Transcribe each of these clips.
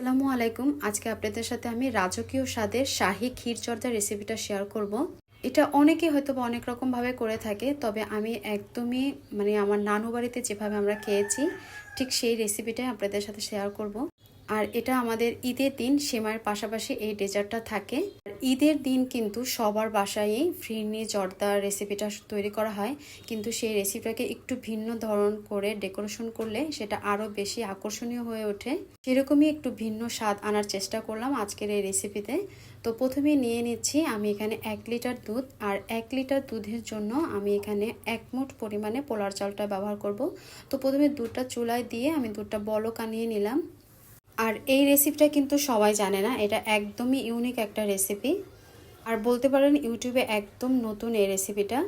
আসসালামু আলাইকুম। আজকে আপনাদের সাথে আমি রাজকীয় স্বাদের শাহি ক্ষীর চর্দার রেসিপিটা শেয়ার করব। এটা অনেকে হয়তো বা অনেক রকমভাবে করে থাকে, তবে আমি একদমই মানে আমার নানু বাড়িতে যেভাবে আমরা খেয়েছি, ঠিক সেই রেসিপিটাই আপনাদের সাথে শেয়ার করব। আর এটা আমাদের ঈদের দিন সেমাইয়ের পাশাপাশি এই ডেজার্টটা থাকে। ঈদের দিন কিন্তু সবার বাসায়ই ফিরনি জর্দার রেসিপিটা তৈরি করা হয়। কিন্তু সেই রেসিপিটাকে একটু ভিন্ন ধরন করে ডেকোরেশন করলে সেটা আরও বেশি আকর্ষণীয় হয়ে ওঠে। সেরকমই একটু ভিন্ন স্বাদ আনার চেষ্টা করলাম আজকের এই রেসিপিতে তো প্রথমে নিয়ে নিচ্ছি আমি এখানে এক লিটার দুধ। আর এক লিটার দুধের জন্য আমি এখানে এক মুঠ পরিমাণে পোলার চালটা ব্যবহার করব। তো প্রথমে দুধটা চুলায় দিয়ে আমি দুধটা বলক আনিয়ে নিলাম। আর এই রেসিপিটা কিন্তু সবাই জানে না। এটা একদমই ইউনিক একটা রেসিপি আর বলতে পারেন ইউটিউবে একদম নতুন এই রেসিপিটা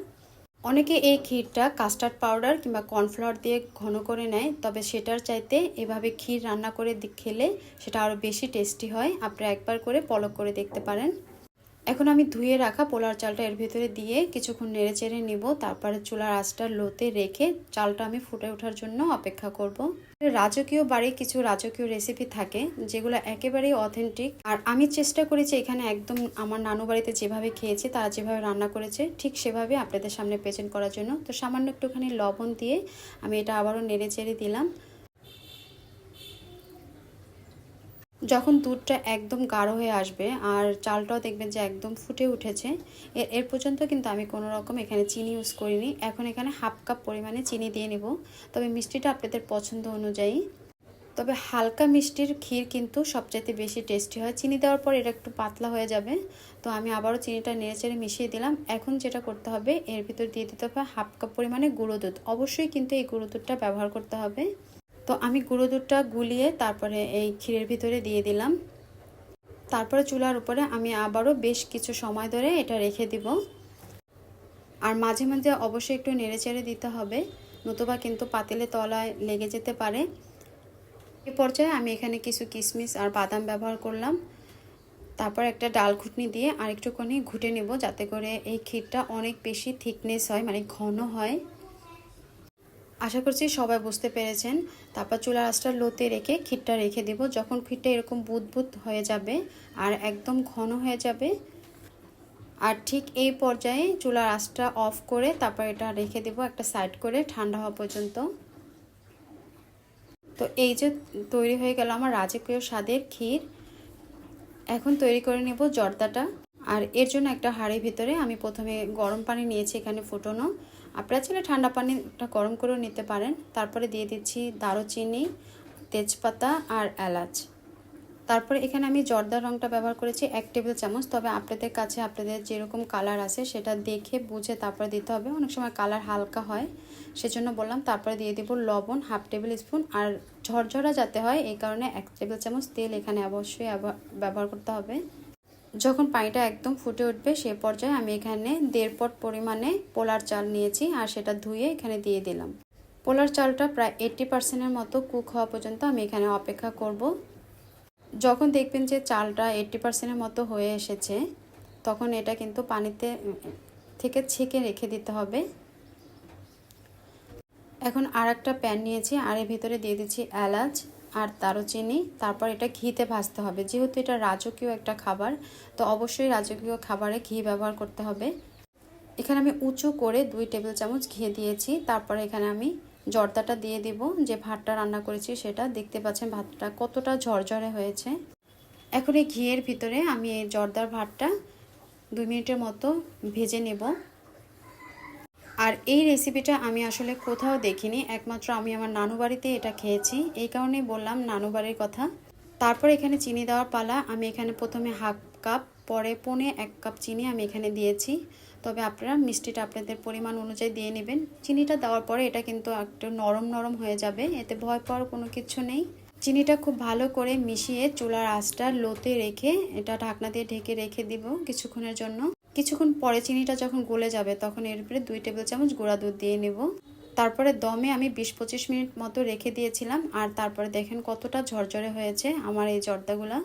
অনেকে এই ক্ষীরটা কাস্টার্ড পাউডার কিংবা কর্নফ্লাওয়ার দিয়ে ঘন করে নেয়, তবে সেটার চাইতে এভাবে ক্ষীর রান্না করে খেলে সেটা আরও বেশি টেস্টি হয়। আপনারা একবার করে পলক করে দেখতে পারেন। এখন আমি ধুয়ে রাখা পোলার চালটা এর ভিতরে দিয়ে কিছুক্ষণ নেড়ে চেড়ে নিব। তারপরে চুলার আঁচটা লোতে রেখে চালটা আমি ফুটে ওঠার জন্য অপেক্ষা করব। রাজকীয় বাড়ির কিছু রাজকীয় রেসিপি থাকে, যেগুলো একেবারেই অথেন্টিক আর আমি চেষ্টা করেছি এখানে একদম আমার নানু বাড়িতে যেভাবে খেয়েছি, তারা যেভাবে রান্না করেছে, ঠিক সেভাবে আপনাদের সামনে প্রেজেন্ট করার জন্য। তো সামান্য একটুখানি লবণ দিয়ে আমি এটা আবারও নেড়ে চেড়ে দিলাম। যখন দুধটা একদম গাঢ় হয়ে আসবে আর চালটাও দেখবেন যে একদম ফুটে উঠেছে এর এর পর্যন্ত কিন্তু আমি কোনো রকম এখানে চিনি ইউজ করিনি। এখন এখানে হাফ কাপ পরিমাণে চিনি দিয়ে নেব। তবে মিষ্টিটা আপনাদের পছন্দ অনুযায়ী। তবে হালকা মিষ্টির ক্ষীর কিন্তু সবচাইতে বেশি টেস্টি হয়। চিনি দেওয়ার পর এটা একটু পাতলা হয়ে যাবে। তো আমি আবারও চিনিটা নেড়ে চেড়ে মিশিয়ে দিলাম। এখন যেটা করতে হবে, এর ভিতর দিয়ে দিতে হবে হাফ কাপ পরিমাণে গুঁড়ো দুধ। অবশ্যই কিন্তু এই গুঁড়ো দুধটা ব্যবহার করতে হবে। তো আমি গুঁড়ো দুধটা গুলিয়ে তারপরে এই ক্ষীরের ভিতরে দিয়ে দিলাম। তারপরে চুলার উপরে আমি আবারও বেশ কিছু সময় ধরে এটা রেখে দিব। আর মাঝে মাঝে অবশ্যই একটু নেড়ে চেড়ে দিতে হবে, নতুবা কিন্তু পাতিলে তলায় লেগে যেতে পারে। এ পর্যায়ে আমি এখানে কিছু কিশমিশ আর বাদাম ব্যবহার করলাম। তারপর একটা ডাল ঘুটনি দিয়ে আর একটুখানি ঘুটে নেব যাতে করে এই ক্ষীরটা অনেক বেশি থিকনেস হয় মানে ঘন হয়। আশা করছি সবাই বুঝতে পেরেছেন। তারপর চুলার আঁচটা লোতে রেখে ক্ষীরটা রেখে দেব। যখন ক্ষীরটা এরকম বুদবুদ হয়ে যাবে আর একদম ঘন হয়ে যাবে, আর ঠিক এই পর্যায়ে চুলার আঁচটা অফ করে তারপর এটা রেখে দেব একটা সাইড করে ঠান্ডা হওয়া পর্যন্ত। তো এই যে তৈরি হয়ে গেল আমার রাজকীয় স্বাদের ক্ষীর। এখন তৈরি করে নেব জর্দাটা। আর এর জন্য একটা হাঁড়ির ভিতরে আমি প্রথমে গরম পানি নিয়েছি এখানে ফুটোনো। আপনারা চাইলে ঠান্ডা পানিটা গরম করেও নিতে পারেন। তারপরে দিয়ে দিচ্ছি দারুচিনি, তেজপাতা আর এলাচ। তারপরে এখানে আমি জর্দার রঙটা ব্যবহার করেছি এক টেবিল চামচ। তবে আপনাদের কাছে আপনাদের যেরকম কালার আছে সেটা দেখে বুঝে তারপরে দিতে হবে। অনেক সময় কালার হালকা হয়, সেজন্য বললাম তারপরে দিয়ে দেবো লবণ হাফ টেবিল স্পুন। আর ঝরঝরা যাতে হয়, এই কারণে এক টেবিল চামচ তেল এখানে অবশ্যই ব্যবহার করতে হবে। যখন পানিটা একদম ফুটে উঠবে সে পর্যায়ে আমি এখানে দেড় পট পরিমাণে পোলার চাল নিয়েছি আর সেটা ধুয়ে এখানে দিয়ে দিলাম। পোলার চালটা প্রায় এইট্টি পার্সেন্টের মতো কুক হওয়া পর্যন্ত আমি এখানে অপেক্ষা করব। যখন দেখবেন যে চালটা এইট্টি পার্সেন্টের মতো হয়ে এসেছে, তখন এটা কিন্তু পানিতে, থেকে ছেঁকে রেখে দিতে হবে। এখন আর একটা প্যান নিয়েছি আর এর ভিতরে দিয়ে দিচ্ছি এলাচ। আর দারুচিনি, তারপর এটা ঘিতে ভাজতে হবে। যেহেতু এটা রাজকীয় একটা খাবার, তো অবশ্যই রাজকীয় খাবারে ঘি ব্যবহার করতে হবে। এখানে আমি উঁচু করে দুই টেবিল চামচ ঘি দিয়েছি। তারপরে এখানে আমি জর্দাটা দিয়ে দিব। যে ভাতটা রান্না করেছি সেটা দেখতে পাচ্ছেন ভাতটা কতটা ঝরঝরে হয়েছে। এখন এই ঘিয়ের ভিতরে আমি এই জর্দার ভাতটা দুই মিনিটের মতো ভেজে নেব। আর এই রেসিপিটা আমি আসলে কোথাও দেখিনি। একমাত্র আমি আমার নানু বাড়িতে এটা খেয়েছি। এই কারণেই বললাম নানু বাড়ির কথা। তারপর এখানে চিনি দেওয়ার পালা। আমি এখানে প্রথমে হাফ কাপ পরে পনে এক কাপ চিনি আমি এখানে দিয়েছি। তবে আপনারা মিষ্টিটা আপনাদের পরিমাণ অনুযায়ী দিয়ে নেবেন। চিনিটা দেওয়ার পরে এটা কিন্তু একটু নরম নরম হয়ে যাবে। এতে ভয় পাওয়ার কোনো কিছু নেই। চিনিটা খুব ভালো করে মিশিয়ে চুলার আঁচটা লোতে রেখে এটা ঢাকনা দিয়ে ঢেকে রেখে দিব কিছুক্ষণের জন্য। কিছুক্ষণ পরে চিনিটা যখন গলে যাবে, তখন এর উপরে দুই টেবিল চামচ গুঁড়া দুধ দিয়ে নেব। তারপরে দমে আমি বিশ পঁচিশ মিনিট মতো রেখে দিয়েছিলাম। আর তারপরে দেখেন কতটা ঝরঝরে হয়েছে আমার এই জর্দাগুলা।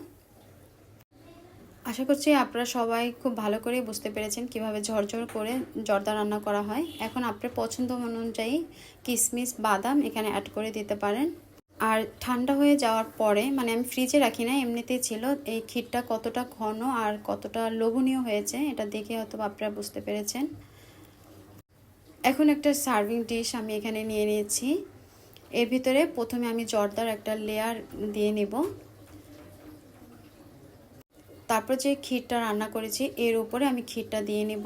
আশা করছি আপনারা সবাই খুব ভালো করেই বুঝতে পেরেছেন কীভাবে ঝরঝর করে জর্দা রান্না করা হয়। এখন আপনার পছন্দ অনুযায়ী কিশমিশ বাদাম এখানে অ্যাড করে দিতে পারেন। আর ঠান্ডা হয়ে যাওয়ার পরে মানে আমি ফ্রিজে রাখি না, এমনিতেই ছিল, এই ক্ষীরটা কতটা ঘন আর কতটা লোভনীয় হয়েছে, এটা দেখে হয়তো আপনারা বুঝতে পেরেছেন। এখন একটা সার্ভিং ডিশ আমি এখানে নিয়ে নিয়েছি। এর ভিতরে প্রথমে আমি জর্দার একটা লেয়ার দিয়ে নেব। তারপর যে ক্ষীরটা রান্না করেছি, এর উপরে আমি ক্ষীরটা দিয়ে নেব।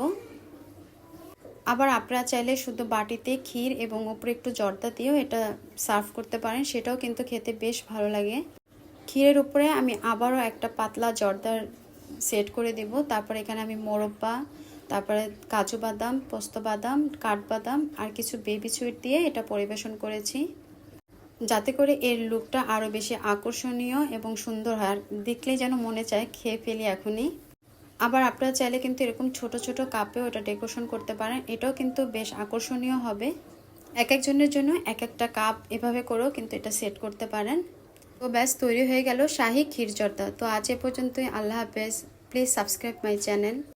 আবার আপনারা চাইলে শুধু বাটিতে ক্ষীর এবং উপরে একটু জর্দা দিয়েও এটা সার্ভ করতে পারেন, সেটাও কিন্তু খেতে বেশ ভালো লাগে। ক্ষীরের উপরে আমি আবারও একটা পাতলা জর্দার সেট করে দেব। তারপর এখানে আমি মোরব্বা, তারপরে কাজু বাদাম, পোস্ত বাদাম, কাঠবাদাম আর কিছু বেবি সুইট দিয়ে এটা পরিবেশন করেছি। যাতে করে এর লুকটা আরও বেশি আকর্ষণীয় এবং সুন্দর হয়। দেখলেই যেন মনে চায়, খেয়ে ফেলি এখনই। আবার আপনারা চাইলে কিন্তু এরকম ছোট ছোট কাপেও এটা ডেকোরেশন করতে পারেন। এটাও কিন্তু বেশ আকর্ষণীয় হবে। এক একজনের জন্য এক একটা কাপ এভাবে করেও কিন্তু এটা সেট করতে পারেন। তো ব্যাস, তৈরি হয়ে গেল শাহি ক্ষীরচর্দা। তো আজ এ পর্যন্তই। আল্লাহ হাফেজ। Please subscribe my channel